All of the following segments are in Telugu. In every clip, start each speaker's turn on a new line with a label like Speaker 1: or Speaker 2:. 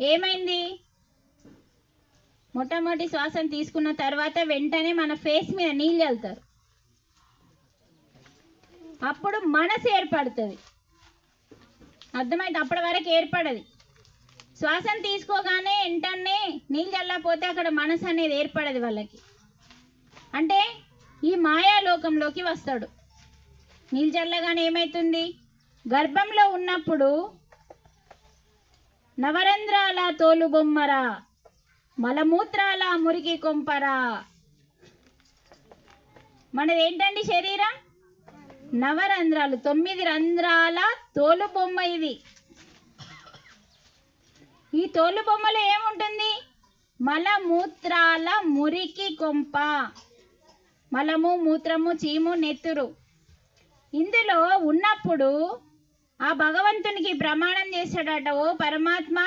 Speaker 1: ఏమైంది? మొట్టమొదటి శ్వాసను తీసుకున్న తర్వాత వెంటనే మన ఫేస్ మీద నీళ్ళు చల్లుతారు అప్పుడు మనసు ఏర్పడుతుంది. అర్థమైంది? అప్పటి వరకు ఏర్పడదు. శ్వాసను తీసుకోగానే వెంటనే నీళ్ళు చల్లకపోతే అక్కడ మనసు అనేది ఏర్పడదు వాళ్ళకి. అంటే ఈ మాయాలోకంలోకి వస్తాడు. నీళ్ళు చల్లగానే ఏమవుతుంది గర్భంలో ఉన్నప్పుడు నవరంధ్రాల తోలుబొమ్మరా మలమూత్రాల మురికి కొంపరా. మనది ఏంటండి శరీరం? నవరంధ్రాలు తొమ్మిది రంధ్రాల తోలు బొమ్మ ఇది. ఈ తోలు బొమ్మలో ఏముంటుంది? మలమూత్రాల మురికి కొంప. మలము మూత్రము చీము నెత్తురు. ఇందులో ఉన్నప్పుడు ఆ భగవంతునికి ప్రమాణం చేశాడట ఓ పరమాత్మ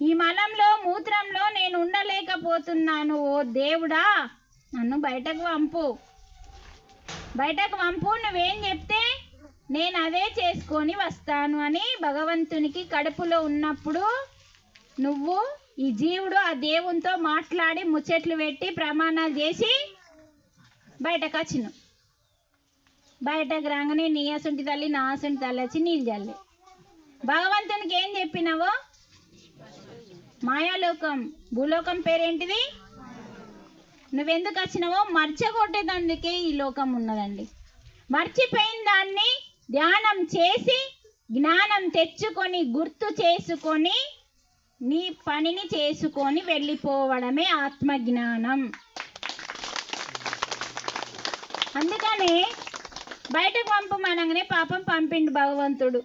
Speaker 1: ఈ మలంలో మూత్రంలో నేను ఉండలేకపోతున్నాను ఓ దేవుడా నన్ను బయటకు పంపు. బయటకు పంపు నువ్వేం చెప్తే నేను అదే చేసుకొని వస్తాను అని భగవంతునికి కడుపులో ఉన్నప్పుడు నువ్వు ఈ జీవుడు ఆ దేవునితో మాట్లాడి ముచ్చట్లు పెట్టి ప్రమాణాలు చేసి బయటకు వచ్చినావు. బయటకు రాగానే నీ అసుంటి తల్లి నా అసుంటి తల్లి వచ్చి నీళ్ళు చల్లే. భగవంతునికి ఏం చెప్పినావో? మాయాలోకం భూలోకం పేరేంటిది? నువ్వెందుకు వచ్చినావో మర్చగొట్టేదందుకే ఈ లోకం ఉన్నదండి. మర్చిపోయిన దాన్ని ధ్యానం చేసి జ్ఞానం తెచ్చుకొని గుర్తు చేసుకొని నీ పనిని చేసుకొని వెళ్ళిపోవడమే ఆత్మజ్ఞానం. అందుకనే బయటకు పంపమనగానే పాపం పంపిండు భగవంతుడు.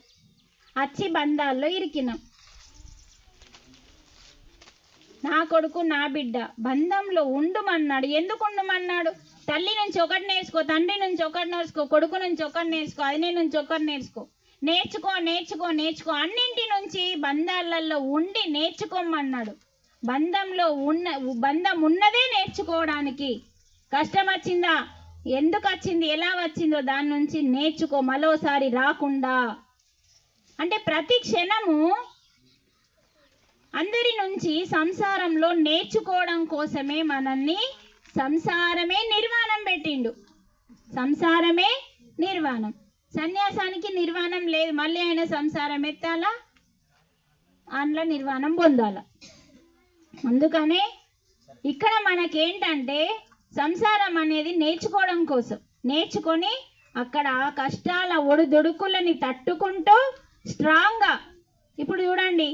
Speaker 1: వచ్చి బంధాల్లో ఇరికినాం. నా కొడుకు నా బిడ్డ బంధంలో ఉండుమన్నాడు. ఎందుకు ఉండమన్నాడు? తల్లి నుంచి ఒకటి నేర్చుకో తండ్రి నుంచి ఒకటి నేర్చుకో కొడుకు నుంచి ఒకటి నేర్చుకో అదినే నుంచి ఒకటి నేర్చుకో. నేర్చుకో నేర్చుకో నేర్చుకో. అన్నింటి నుంచి బంధాలలో ఉండి నేర్చుకోమన్నాడు. బంధంలో ఉన్న బంధం ఉన్నదే నేర్చుకోవడానికి కష్టం వచ్చిందా ఎందుకు వచ్చింది ఎలా వచ్చిందో దాని నుంచి నేర్చుకో మరోసారి రాకుండా. అంటే ప్రతి క్షణము అందరి నుంచి సంసారంలో నేర్చుకోవడం కోసమే మనల్ని సంసారమే నిర్వాణం పెట్టిండు. సంసారమే నిర్వాణం. సన్యాసానికి నిర్వాణం లేదు. మళ్ళీ ఆయన సంసారం ఎత్తాలా? అందులో నిర్వాణం పొందాల? అందుకనే ఇక్కడ మనకేంటంటే సంసారం అనేది నేర్చుకోవడం కోసం. నేర్చుకొని అక్కడ ఆ కష్టాల ఒడిదుడుకులని తట్టుకుంటూ స్ట్రాంగ్గా ఇప్పుడు చూడండి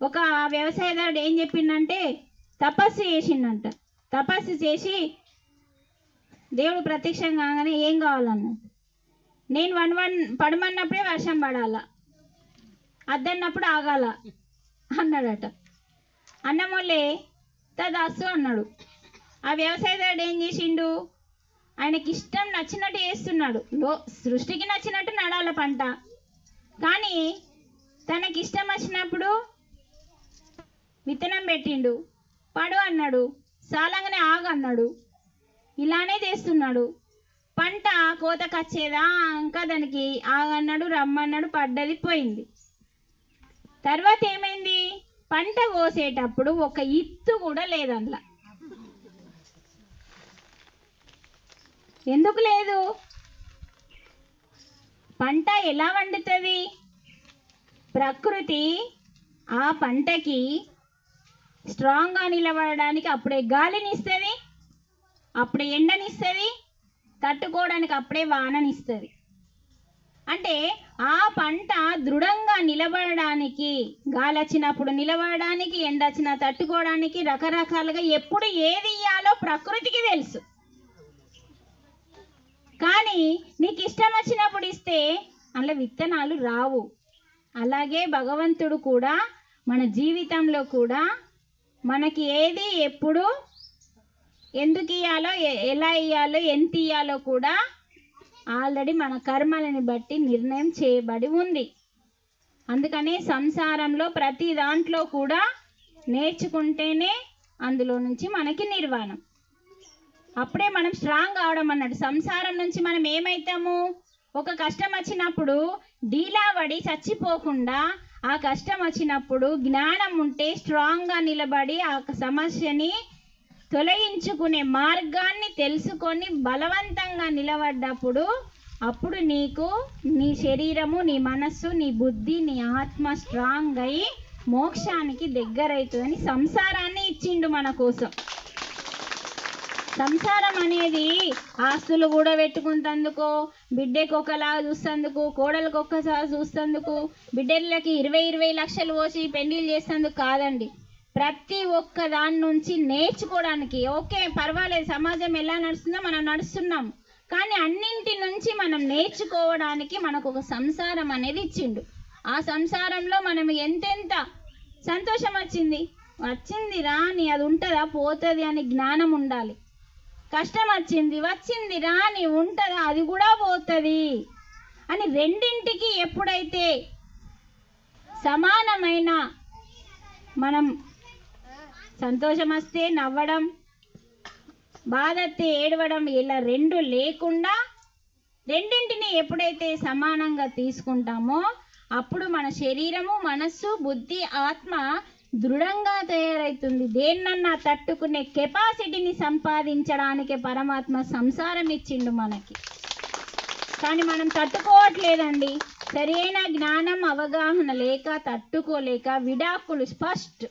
Speaker 1: ఒక వ్యవసాయదారుడు ఏం చెప్పిండంటే తపస్సు చేసిండంట. తపస్సు చేసి దేవుడు ప్రత్యక్షం కాగానే ఏం కావాలన్నాడు? నేను వన్ వన్ పడమన్నప్పుడే వర్షం పడాల అద్దన్నప్పుడు ఆగాల అన్నాడట. అన్నమోళ్ళే తదాసు అన్నాడు. ఆ వ్యవసాయదారుడు ఏం చేసిండు? ఆయనకి ఇష్టం నచ్చినట్టు చేస్తున్నాడు. లో సృష్టికి నచ్చినట్టు నడాల పంట. కానీ తనకి ఇష్టం వచ్చినప్పుడు విత్తనం పెట్టిండు. పడు అన్నాడు. సాలంగానే ఆగు అన్నాడు. ఇలానే చేస్తున్నాడు. పంట కోతకొచ్చేదా ఇంకా దానికి ఆగన్నాడు రమ్మన్నాడు పడ్డది పోయింది. తర్వాత ఏమైంది? పంట కోసేటప్పుడు ఒక ఇత్తు కూడా లేదంలా ఎందుకు లేదు? పంట ఎలా వండుతుంది? ప్రకృతి ఆ పంటకి స్ట్రాంగ్గా నిలబడడానికి అప్పుడే గాలిని ఇస్తుంది అప్పుడే ఎండనిస్తుంది తట్టుకోవడానికి అప్పుడే వాననిస్తుంది. అంటే ఆ పంట దృఢంగా నిలబడడానికి గాలి వచ్చినప్పుడు నిలబడడానికి ఎండ వచ్చినా తట్టుకోవడానికి రకరకాలుగా ఎప్పుడు ఏది ఇయ్యాలో ప్రకృతికి తెలుసు. కానీ నీకు ఇష్టం వచ్చినప్పుడు ఇస్తే అందులో విత్తనాలు రావు. అలాగే భగవంతుడు కూడా మన జీవితంలో కూడా మనకి ఏది ఎప్పుడు ఎందుకు ఇయ్యాలో ఎలా ఇయ్యాలో ఎంత ఇయ్యాలో కూడా ఆల్రెడీ మన కర్మలని బట్టి నిర్ణయం చేయబడి ఉంది. అందుకనే సంసారంలో ప్రతి దాంట్లో కూడా నేర్చుకుంటేనే అందులో నుంచి మనకి నిర్వాణం. అప్పుడే మనం స్ట్రాంగ్ అవడం అన్నట్టు సంసారం నుంచి మనం ఏమవుతాము ఒక కష్టం వచ్చినప్పుడు డీలాబడి చచ్చిపోకుండా ఆ కష్టం వచ్చినప్పుడు జ్ఞానం ఉంటే స్ట్రాంగ్గా నిలబడి ఆ సమస్యని తొలగించుకునే మార్గాన్ని తెలుసుకొని బలవంతంగా నిలబడ్డప్పుడు అప్పుడు నీకు నీ శరీరము నీ మనస్సు నీ బుద్ధి నీ ఆత్మ స్ట్రాంగ్ అయి మోక్షానికి దగ్గరవుతుందని సంసారాన్ని ఇచ్చిండు మన కోసం. సంసారం అనేది ఆస్తులు కూడా పెట్టుకుంటందుకు బిడ్డకు ఒకలా చూస్తందుకు కోడలకు ఒక్కసారి చూస్తందుకు బిడ్డలకి ఇరవై ఇరవై లక్షలు పోసి పెళ్ళిళ్ళు చేస్తందుకు కాదండి. ప్రతి ఒక్క దాని నుంచి నేర్చుకోవడానికి ఓకే పర్వాలేదు సమాజం ఎలా నడుస్తుందో మనం నడుస్తున్నాం. కానీ అన్నింటి నుంచి మనం నేర్చుకోవడానికి మనకు ఒక సంసారం అనేది ఇచ్చిండు. ఆ సంసారంలో మనం ఎంతెంత సంతోషం వచ్చింది? వచ్చింది రాని అది ఉంటుందా? పోతుంది అని జ్ఞానం ఉండాలి. కష్టం వచ్చింది వచ్చింది రాని ఉంటుందా అది కూడా పోతుంది. అని రెండింటికి ఎప్పుడైతే సమానమైన మనం సంతోషం వస్తే నవ్వడం బాధ ఏడవడం ఇలా రెండు లేకుండా రెండింటిని ఎప్పుడైతే సమానంగా తీసుకుంటామో అప్పుడు మన శరీరము మనస్సు బుద్ధి ఆత్మ దృఢంగా తయారవుతుంది దేన్నన్నా తట్టుకునే కెపాసిటీని సంపాదించడానికి పరమాత్మ సంసారం ఇచ్చిండు మనకి. కానీ మనం తట్టుకోవట్లేదండి. సరైన జ్ఞానం అవగాహన లేక తట్టుకోలేక విడాకులు ఫస్ట్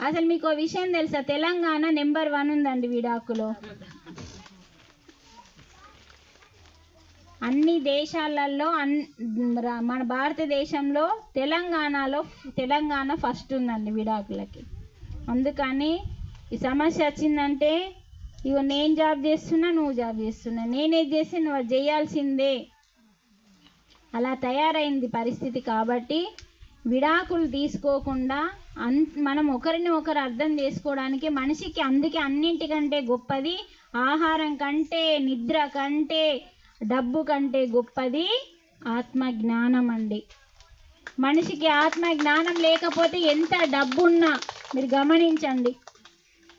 Speaker 1: అసలు మీకు విషయం తెలుసా? తెలంగాణ నెంబర్ వన్ ఉందండి విడాకులో. అన్ని దేశాలలో అన్ మన భారతదేశంలో తెలంగాణలో తెలంగాణ ఫస్ట్ ఉందండి విడాకులకి. అందుకని ఈ సమస్య వచ్చిందంటే ఇగో నేను జాబ్ చేస్తున్నా నువ్వు జాబ్ చేస్తున్నా. నేనేది చేస్తే నువ్వు చేయాల్సిందే. అలా తయారైంది పరిస్థితి కాబట్టి విడాకులు తీసుకోకుండా అన్ మనం ఒకరిని ఒకరు అర్థం చేసుకోవడానికి మనిషికి అందుకే అన్నింటికంటే గొప్పది ఆహారం కంటే నిద్ర కంటే డబ్బు కంటే గొప్పది ఆత్మ జ్ఞానం అండి మనిషికి ఆత్మ జ్ఞానం లేకపోతే ఎంత డబ్బున్నా మీరు గమనించండి.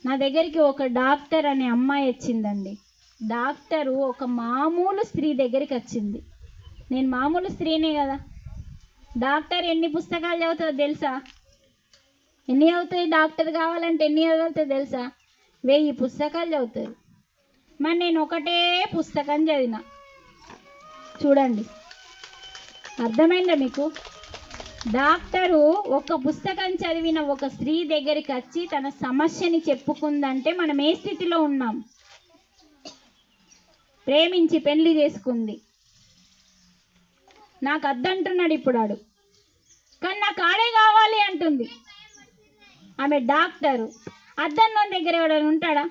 Speaker 1: నా దగ్గరికి ఒక డాక్టర్ అనే అమ్మాయి వచ్చిందండి. డాక్టరు ఒక మామూలు స్త్రీ దగ్గరికి వచ్చింది. నేను మామూలు స్త్రీనే కదా. డాక్టర్ ఎన్ని పుస్తకాలు చదువుతుందో తెలుసా? ఎన్ని అవుతాయి డాక్టర్ కావాలంటే ఎన్ని చదువుతుందో తెలుసా? వెయ్యి పుస్తకాలు చదువుతుంది మరి నేను ఒకటే పుస్తకం చదివినా. చూడండి. అర్థమైందా మీకు? డాక్టరు ఒక పుస్తకం చదివిన ఒక స్త్రీ దగ్గరికి వచ్చి తన సమస్యని చెప్పుకుందంటే మనం ఏ స్థితిలో ఉన్నాం? ప్రేమించి పెళ్ళి చేసుకుంది. నాకు అద్దంటున్నాడు ఇప్పుడు ఆడు. కానీ నాకు ఆడే కావాలి అంటుంది. ఆమె డాక్టరు అద్దన్నోని దగ్గర ఎవడైనా ఉంటాడా?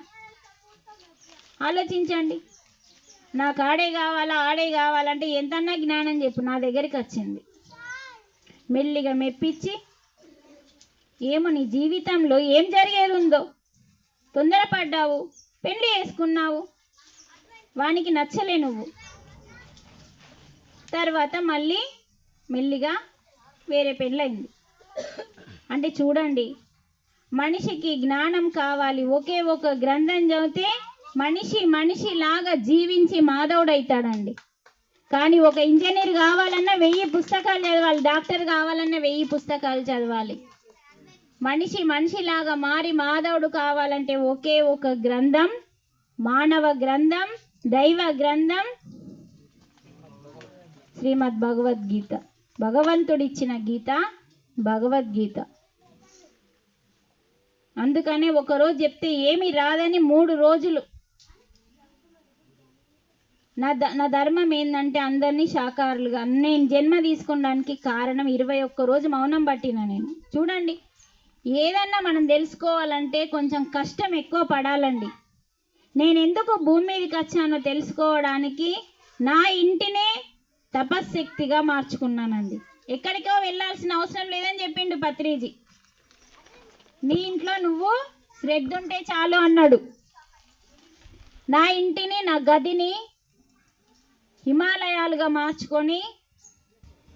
Speaker 1: ఆలోచించండి. నాకు ఆడే కావాలా ఆడే కావాలంటే ఎంతన్నా జ్ఞానం చెప్పు నా దగ్గరికి వచ్చింది. మెల్లిగా మెప్పించి ఏమో నీ జీవితంలో ఏం జరిగేది ఉందో తొందరపడ్డావు పెళ్ళి చేసుకున్నావు వానికి నచ్చలే నువ్వు. తర్వాత మళ్ళీ మెల్లిగా వేరే పెళ్ళయింది. అంటే చూడండి మనిషికి జ్ఞానం కావాలి ఒకే ఒక గ్రంథం చదివితే మనిషి మనిషి లాగా జీవించి మాధవుడైతాడండి. కానీ ఒక ఇంజనీర్ కావాలన్నా వెయ్యి పుస్తకాలు చదవాలి డాక్టర్ కావాలన్నా వెయ్యి పుస్తకాలు చదవాలి. మనిషి మనిషిలాగా మారి మాధవుడు కావాలంటే ఒకే ఒక గ్రంథం మానవ గ్రంథం దైవ గ్రంథం శ్రీమద్ భగవద్గీత. భగవంతుడిచ్చిన గీత భగవద్గీత. అందుకనే ఒకరోజు చెప్తే ఏమి రాదని మూడు రోజులు నా ద నా ధర్మం ఏంటంటే అందరినీ శాకాహారులుగా నేను జన్మ తీసుకోవడానికి కారణం ఇరవై ఒక్క రోజు మౌనం పట్టిన నేను. చూడండి. ఏదన్నా మనం తెలుసుకోవాలంటే కొంచెం కష్టం ఎక్కువ పడాలండి. నేను ఎందుకు భూమి మీదకి వచ్చానో తెలుసుకోవడానికి నా ఇంటినే తపశ్శక్తిగా మార్చుకున్నానండి. ఎక్కడికో వెళ్ళాల్సిన అవసరం లేదని చెప్పిండు పత్రిజీ. నీ ఇంట్లో నువ్వు శ్రద్ధ ఉంటే చాలు అన్నాడు. నా ఇంటిని నా గదిని హిమాలయాలుగా మార్చుకొని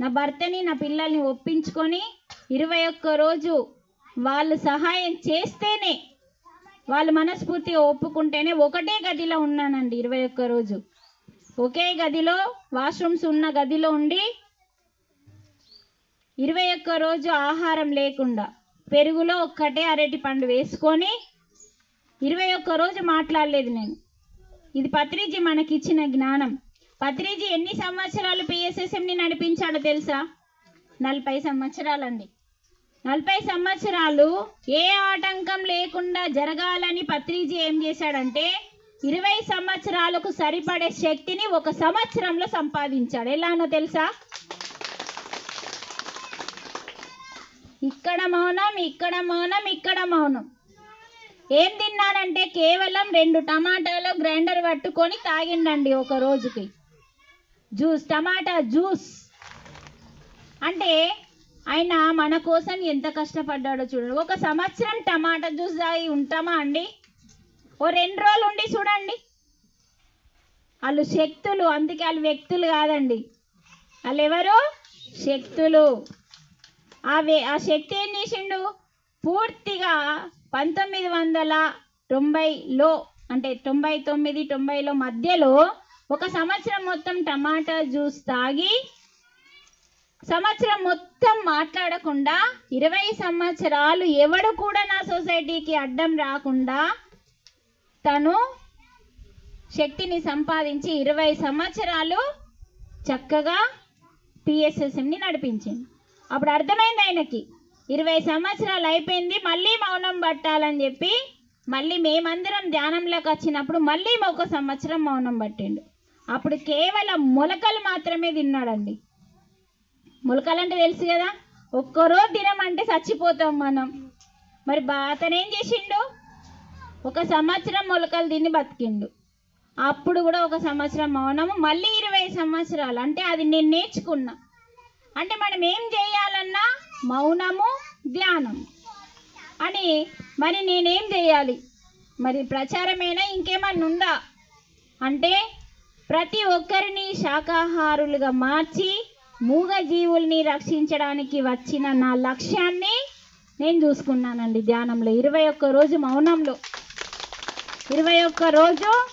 Speaker 1: నా భర్తని నా పిల్లల్ని ఒప్పించుకొని ఇరవై ఒక్క రోజు వాళ్ళు సహాయం చేస్తేనే వాళ్ళు మనస్ఫూర్తిగా ఒప్పుకుంటేనే ఒకటే గదిలో ఉన్నానండి ఇరవై ఒక్క రోజు. ఒకే గదిలో వాష్రూమ్స్ ఉన్న గదిలో ఉండి ఇరవై ఒక్క రోజు ఆహారం లేకుండా పెరుగులో ఒక్కటే అరటి పండు వేసుకొని ఇరవై ఒక్క రోజు మాట్లాడలేదు నేను. ఇది పత్రిజీ మనకిచ్చిన జ్ఞానం. పత్రిజీ ఎన్ని సంవత్సరాలు పిఎస్ఎస్ఎంని నడిపించాడో తెలుసా? నలభై సంవత్సరాలండి. నలభై సంవత్సరాలు ఏ ఆటంకం లేకుండా జరగాలని పత్రిజీ ఏం చేశాడంటే ఇరవై సంవత్సరాలకు సరిపడే శక్తిని ఒక సంవత్సరంలో సంపాదించాడు. ఎలానో తెలుసా? ఇక్కడ మౌనం ఇక్కడ మౌనం ఇక్కడ మౌనం. ఏం తిన్నాడంటే కేవలం రెండు టమాటాలు గ్రైండర్ పట్టుకొని తాగిండండి ఒక రోజుకి. Juice tomato juice. అంటే ఆయన మన కోసం ఎంత కష్టపడ్డాడో చూడండి. ఒక సంవత్సరం టమాటా జ్యూస్ తాగి ఉంటామా అండి? ఓ రెండు రోజులు ఉండి చూడండి. వాళ్ళు శక్తులు అందుకే వాళ్ళు వ్యక్తులు కాదండి. వాళ్ళు ఎవరు? శక్తులు. ఆ ఆ శక్తి ఏం చేసిండు? పూర్తిగా పంతొమ్మిది వందల తొంభైలో అంటే తొంభై తొమ్మిది తొంభైలో మధ్యలో ఒక సంవత్సరం మొత్తం టమాటా జ్యూస్ తాగి సంవత్సరం మొత్తం మాట్లాడకుండా ఇరవై సంవత్సరాలు ఎవడు కూడా నా సొసైటీకి అడ్డం రాకుండా తను శక్తిని సంపాదించి ఇరవై సంవత్సరాలు చక్కగా పిఎస్ఎస్ఎంని నడిపించింది. అప్పుడు అర్థమైంది ఆయనకి. ఇరవై సంవత్సరాలు అయిపోయింది మళ్ళీ మౌనం పట్టాలని చెప్పి మళ్ళీ మేమందరం ధ్యానంలోకి వచ్చినప్పుడు మళ్ళీ ఒక సంవత్సరం మౌనం పట్టిండు. అప్పుడు కేవలం మొలకలు మాత్రమే తిన్నాడండి. మొలకలు అంటే తెలుసు కదా ఒక్కరోజు తినమంటే చచ్చిపోతాం మనం. మరి బా చేసిండు? ఒక సంవత్సరం మొలకలు తిని బతికిండు. అప్పుడు కూడా ఒక సంవత్సరం మౌనము మళ్ళీ ఇరవై సంవత్సరాలు. అంటే అది నేను నేర్చుకున్నా. అంటే మనం ఏం చేయాలన్నా మౌనము ధ్యానం. అని మరి నేనేం చేయాలి? మరి ప్రచారమేనా ఇంకేమన్నా ఉందా? అంటే ప్రతి ఒక్కరిని శాకాహారులుగా మార్చి మూగ జీవుల్ని రక్షించడానికి వచ్చిన నా లక్ష్యాన్ని నేను చూసుకున్నానండి ధ్యానంలో. ఇరవై ఒక్క రోజు మౌనంలో. ఇరవై ఒక్క రోజు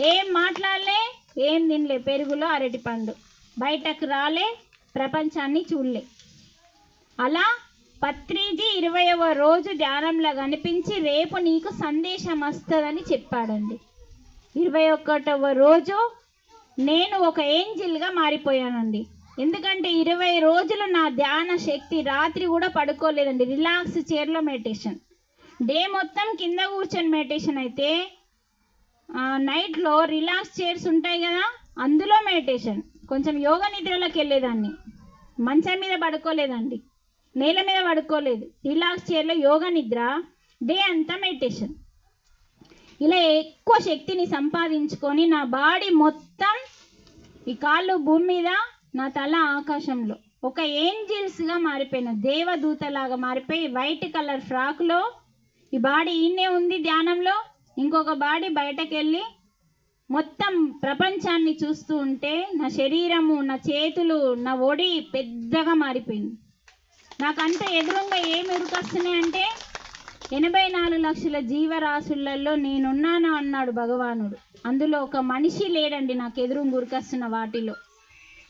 Speaker 1: ఏం మాట్లాడలే ఏం తినలే. పెరుగులో అరటి పండు. బయటకు రాలే ప్రపంచాన్ని చూడలే. అలా పత్రిజీ ఇరవయవ రోజు ధ్యానంలో కనిపించి రేపు నీకు సందేశం వస్తుందని చెప్పాడండి. ఇరవై ఒకటవ రోజు నేను ఒక ఏంజిల్గా మారిపోయానండి. ఎందుకంటే ఇరవై రోజులు నా ధ్యాన శక్తి రాత్రి కూడా పడుకోలేదండి. రిలాక్స్ చైర్లో మెడిటేషన్. డే మొత్తం కింద కూర్చొని మెడిటేషన్ అయితే నైట్లో రిలాక్స్ చైర్స్ ఉంటాయి కదా అందులో మెడిటేషన్. కొంచెం యోగ నిద్రలోకి వెళ్ళేదాన్ని. మంచం మీద పడుకోలేదండి. నేల మీద పడుకోలేదు. రిలాక్స్ చైర్లో యోగ నిద్ర డే అంతా మెడిటేషన్. ఇలా ఎక్కువ శక్తిని సంపాదించుకొని నా బాడీ మొత్తం ఈ కాళ్ళు భూమి మీద నా తల ఆకాశంలో. ఒక ఏంజిల్స్గా మారిపోయిన దేవదూతలాగా మారిపోయి వైట్ కలర్ ఫ్రాక్లో ఈ బాడీ ఈయనే ఉంది ధ్యానంలో. ఇంకొక బాడీ బయటకెళ్ళి మొత్తం ప్రపంచాన్ని చూస్తూ ఉంటే నా శరీరము నా చేతులు నా ఒడి పెద్దగా మారిపోయింది. నాకంత ఎదురుగా ఏమి ఉరుకొస్తున్నాయి అంటే ఎనభై నాలుగు లక్షల జీవరాశులలో నేనున్నాను అన్నాడు భగవానుడు. అందులో ఒక మనిషి లేడండి నాకు ఎదురు గురికొస్తున్న వాటిలో.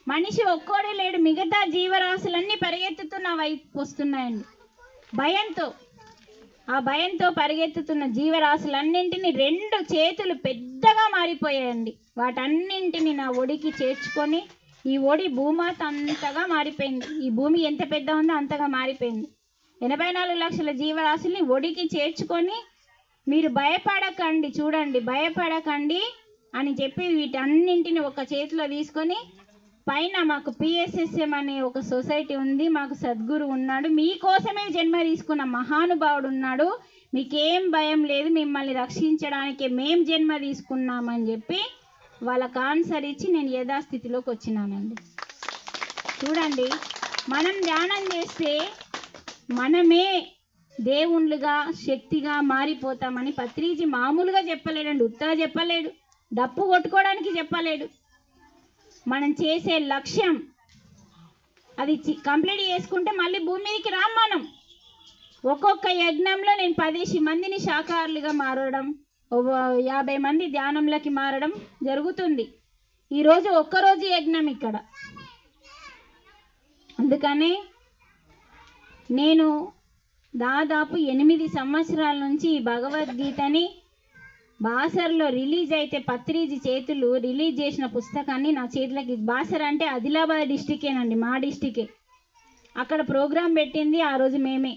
Speaker 1: మనిషి ఒక్కోడే లేడు మిగతా జీవరాశులన్నీ పరిగెత్తుతున్న వైపు వస్తున్నాయండి. భయంతో ఆ భయంతో పరిగెత్తుతున్న జీవరాశులన్నింటినీ రెండు చేతులు పెద్దగా మారిపోయాయండి. వాటన్నింటిని నా ఒడికి చేర్చుకొని ఈ ఒడి భూమాత అంతగా మారిపోయింది. ఈ భూమి ఎంత పెద్ద ఉందో అంతగా మారిపోయింది. ఎనభై నాలుగు లక్షల జీవరాశుల్ని ఒడికి చేర్చుకొని మీరు భయపడకండి చూడండి భయపడకండి అని చెప్పి వీటన్నింటిని ఒక చేతిలో తీసుకొని పైన మాకు పిఎస్ఎస్ఎం అనే ఒక సొసైటీ ఉంది మాకు సద్గురు ఉన్నాడు మీకోసమే జన్మ తీసుకున్న మహానుభావుడు ఉన్నాడు మీకేం భయం లేదు మిమ్మల్ని రక్షించడానికి మేం జన్మ తీసుకున్నామని చెప్పి వాళ్ళకు ఆన్సర్ ఇచ్చి నేను యథాస్థితిలోకి వచ్చినానండి. చూడండి మనం ధ్యానం చేస్తే మనమే దేవుళ్ళుగా శక్తిగా మారిపోతామని పత్రిజీ మామూలుగా చెప్పలేడండి. ఉత్తగా చెప్పలేడు. డప్పు కొట్టుకోవడానికి చెప్పలేడు. మనం చేసే లక్ష్యం అది చి- కంప్లీట్ చేసుకుంటే మళ్ళీ భూమి మీదకి రాం మనం. ఒక్కొక్క యజ్ఞంలో నేను పదేసి మందిని శాఖారులుగా మారడం యాభై మంది ధ్యానంలోకి మారడం జరుగుతుంది. ఈరోజు ఒక్కరోజు యజ్ఞం ఇక్కడ. అందుకని నేను దాదాపు ఎనిమిది సంవత్సరాల నుంచి ఈ భగవద్గీతని బాసర్లో రిలీజ్ అయితే పత్రిజీ చేతులు రిలీజ్ చేసిన పుస్తకాన్ని నా చేతులకి బాసర్ అంటే ఆదిలాబాద్ డిస్టికేనండి మా డిస్టికే అక్కడ ప్రోగ్రాం పెట్టింది ఆ రోజు మేమే.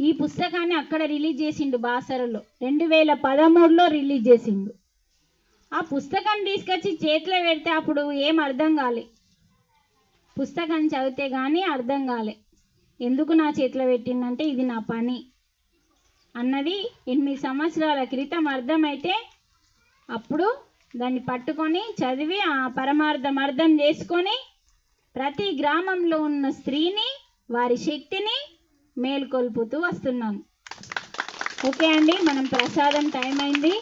Speaker 1: ఈ పుస్తకాన్ని అక్కడ రిలీజ్ చేసిండు బాసరలో. రెండు వేల పదమూడులో రిలీజ్ చేసిండు. ఆ పుస్తకం తీసుకొచ్చి చేతిలో పెడితే అప్పుడు ఏం అర్థం కాలే. పుస్తకం చదివితే కానీ అర్థం కాలే. ఎందుకు నా చేతిలో పెట్టిందంటే ఇది నా పని అన్నది ఎనిమిది సంవత్సరాల క్రితం అర్థమైతే అప్పుడు దాన్ని పట్టుకొని చదివి ఆ పరమార్థం అర్థం చేసుకొని ప్రతి గ్రామంలో ఉన్న స్త్రీని వారి శక్తిని మేల్కొల్పుతూ వస్తున్నాను ఓకే అండి మనం ప్రసాదం టైం అయింది.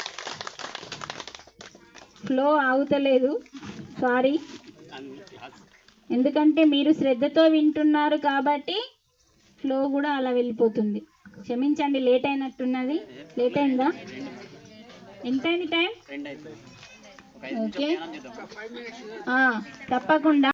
Speaker 1: ఫ్లో ఆగుతలేదు. సారీ ఎందుకంటే మీరు శ్రద్ధతో వింటున్నారు కాబట్టి ఫ్లో కూడా అలా వెళ్ళిపోతుంది. క్షమించండి లేట్ అయినట్టున్నది. లేట్ అయిందా? ఎంత అయింది టైం ఓకే ఆ, తప్పకుండా.